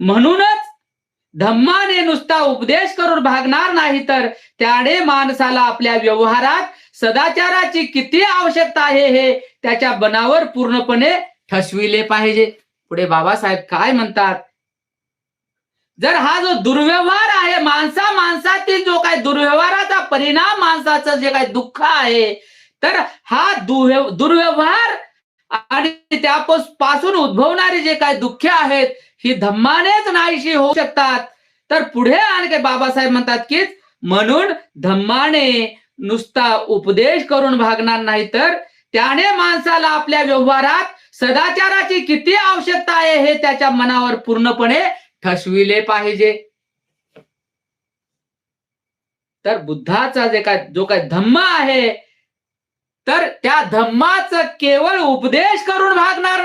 म्हणूनच धम्माने नुसता उपदेश करून भागणार नाही तर त्याने माणसाला आपल्या व्यवहारात सदाचाराची किती आवश्यकता आहे हे त्याच्या बनावर पूर्णपणे ठसविले पाहिजे. पुढे बाबासाहेब काय म्हणतात? जर हा जो दुर्व्यवहार आहे माणसा माणसातील जो काही दुर्व्यवहाराचा परिणाम माणसाचं जे काही दुःख आहे तर हा दुर्व्यवहार आणि त्यापासून उद्भवणारे जे काही दुःख आहेत ही धम्मानेच नाहीशी होऊ शकतात. तर पुढे आणखी बाबासाहेब म्हणतात की म्हणून धम्माने नुसता उपदेश करून भागणार नाही तर त्याने माणसाला आपल्या व्यवहारात सदाचाराची किती आवश्यकता आहे हे त्याच्या मनावर पूर्णपणे ठसविले पाहिजे. तर बुद्धाचा जे काय जो काय धम्म आहे तर त्या धम्माच केवळ उपदेश करून भागणार